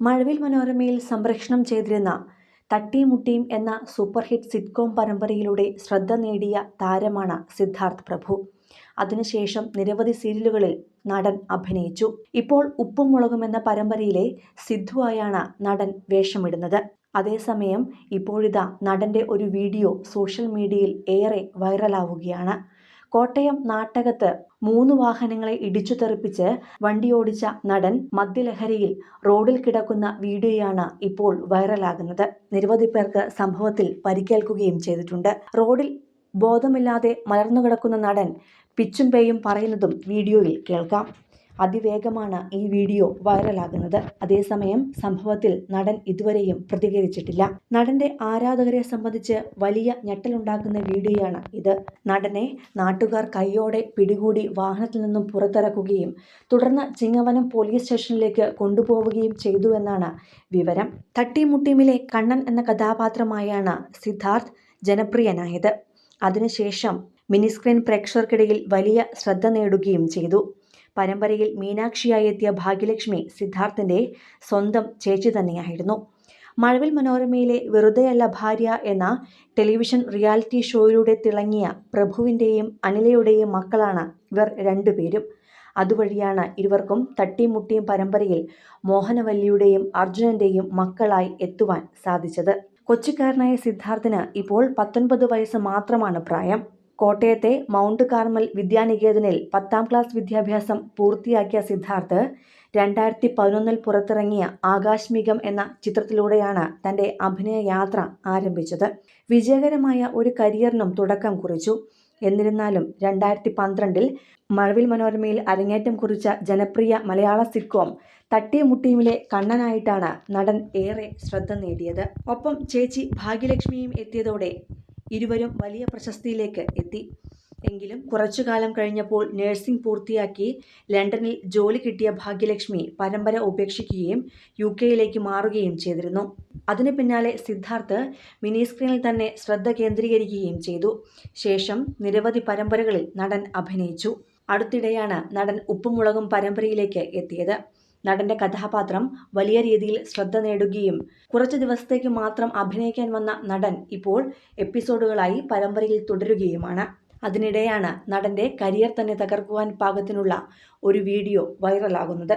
മഴവിൽ മനോരമയിൽ സംപ്രേഷണം ചെയ്തിരുന്ന തട്ടിയും മുട്ടിയും എന്ന സൂപ്പർ ഹിറ്റ് സിറ്റ്കോം പരമ്പരയിലൂടെ ശ്രദ്ധ നേടിയ താരമാണ് സിദ്ധാർത്ഥ് പ്രഭു. അതിനുശേഷം നിരവധി സീരിയലുകളിൽ നടൻ അഭിനയിച്ചു. ഇപ്പോൾ ഉപ്പും മുളകും എന്ന പരമ്പരയിലെ സിദ്ധുവായാണ് നടൻ വേഷമിടുന്നത്. അതേസമയം ഇപ്പോഴിതാ നടന്റെ ഒരു വീഡിയോ സോഷ്യൽ മീഡിയയിൽ ഏറെ വൈറലാവുകയാണ്. കോട്ടയം നാട്ടകത്ത് മൂന്ന് വാഹനങ്ങളെ ഇടിച്ചു തെറിപ്പിച്ച് വണ്ടിയോടിച്ച നടൻ മദ്യലഹരിയിൽ റോഡിൽ കിടക്കുന്ന വീഡിയോയാണ് ഇപ്പോൾ വൈറലാകുന്നത്. നിരവധി പേർക്ക് സംഭവത്തിൽ പരിക്കേൽക്കുകയും ചെയ്തിട്ടുണ്ട്. റോഡിൽ ബോധമില്ലാതെ മലർന്നു കിടക്കുന്ന നടൻ പിച്ചും പേയും പറയുന്നതും വീഡിയോയിൽ കേൾക്കാം. അതിവേഗമാണ് ഈ വീഡിയോ വൈറലാകുന്നത്. അതേസമയം സംഭവത്തിൽ നടൻ ഇതുവരെയും പ്രതികരിച്ചിട്ടില്ല. നടന്റെ ആരാധകരെ സംബന്ധിച്ച് വലിയ ഞെട്ടലുണ്ടാക്കുന്ന വീഡിയോയാണ് ഇത്. നടനെ നാട്ടുകാർ കൈയോടെ പിടികൂടി വാഹനത്തിൽ നിന്നും പുറത്തിറക്കുകയും തുടർന്ന് ചിങ്ങവനം പോലീസ് സ്റ്റേഷനിലേക്ക് കൊണ്ടുപോവുകയും ചെയ്തു എന്നാണ് വിവരം. തട്ടിമുട്ടിമിലെ കണ്ണൻ എന്ന കഥാപാത്രമായാണ് സിദ്ധാർത്ഥ് ജനപ്രിയനായത്. അതിനുശേഷം മിനിസ്ക്രീൻ പ്രേക്ഷകർക്കിടയിൽ വലിയ ശ്രദ്ധ നേടുകയും ചെയ്തു. പരമ്പരയിൽ മീനാക്ഷിയായി എത്തിയ ഭാഗ്യലക്ഷ്മി സിദ്ധാർത്ഥിന്റെ സ്വന്തം ചേച്ചി തന്നെയായിരുന്നു. മഴവിൽ മനോരമയിലെ വെറുതെയല്ല ഭാര്യ എന്ന ടെലിവിഷൻ റിയാലിറ്റി ഷോയിലൂടെ തിളങ്ങിയ പ്രഭുവിന്റെയും അനിലയുടെയും മക്കളാണ് ഇവർ രണ്ടുപേരും. അതുവഴിയാണ് ഇരുവർക്കും തട്ടിമുട്ടിയും പരമ്പരയിൽ മോഹനവല്ലിയുടെയും അർജുനന്റെയും മക്കളായി എത്തുവാൻ സാധിച്ചത്. കൊച്ചിക്കാരനായ സിദ്ധാർത്ഥിന് ഇപ്പോൾ പത്തൊൻപത് വയസ്സ് മാത്രമാണ് പ്രായം. കോട്ടയത്തെ മൗണ്ട് കാർമൽ വിദ്യാനികേതനിൽ പത്താം ക്ലാസ് വിദ്യാഭ്യാസം പൂർത്തിയാക്കിയ സിദ്ധാർത്ഥ് രണ്ടായിരത്തി പതിനൊന്നിൽ പുറത്തിറങ്ങിയ ആകാശ്മികം എന്ന ചിത്രത്തിലൂടെയാണ് തന്റെ അഭിനയ യാത്ര ആരംഭിച്ചത്. വിജയകരമായ ഒരു കരിയറിനും തുടക്കം കുറിച്ചു. എന്നിരുന്നാലും രണ്ടായിരത്തി പന്ത്രണ്ടിൽ മഴവിൽ മനോരമയിൽ അരങ്ങേറ്റം കുറിച്ച ജനപ്രിയ മലയാള സിറ്റ്കോം തട്ടിയമുട്ടിയുമിലെ കണ്ണനായിട്ടാണ് നടൻ ഏറെ ശ്രദ്ധ നേടിയത്. ഒപ്പം ചേച്ചി ഭാഗ്യലക്ഷ്മിയും എത്തിയതോടെ ഇരുവരും വലിയ പ്രശസ്തിയിലേക്ക് എത്തി. എങ്കിലും കുറച്ചു കാലം കഴിഞ്ഞപ്പോൾ നഴ്സിംഗ് പൂർത്തിയാക്കി ലണ്ടനിൽ ജോലി കിട്ടിയ ഭാഗ്യലക്ഷ്മി പരമ്പര ഉപേക്ഷിക്കുകയും യു കെയിലേക്ക് മാറുകയും ചെയ്തിരുന്നു. അതിനു പിന്നാലെ സിദ്ധാർത്ഥ് മിനി സ്ക്രീനിൽ തന്നെ ശ്രദ്ധ കേന്ദ്രീകരിക്കുകയും ചെയ്തു. ശേഷം നിരവധി പരമ്പരകളിൽ നടൻ അഭിനയിച്ചു. അടുത്തിടെയാണ് നടൻ ഉപ്പുമുളകും പരമ്പരയിലേക്ക് എത്തിയത്. നടന്റെ കഥാപാത്രം വലിയ രീതിയിൽ ശ്രദ്ധ നേടുകയും കുറച്ച് ദിവസത്തേക്ക് മാത്രം അഭിനയിക്കാൻ വന്ന നടൻ ഇപ്പോൾ എപ്പിസോഡുകളായി പരമ്പരയിൽ തുടരുകയുമാണ്. അതിനിടെയാണ് നടന്റെ കരിയർ തന്നെ തകർക്കുവാൻ പാകത്തിനുള്ള ഒരു വീഡിയോ വൈറലാകുന്നത്.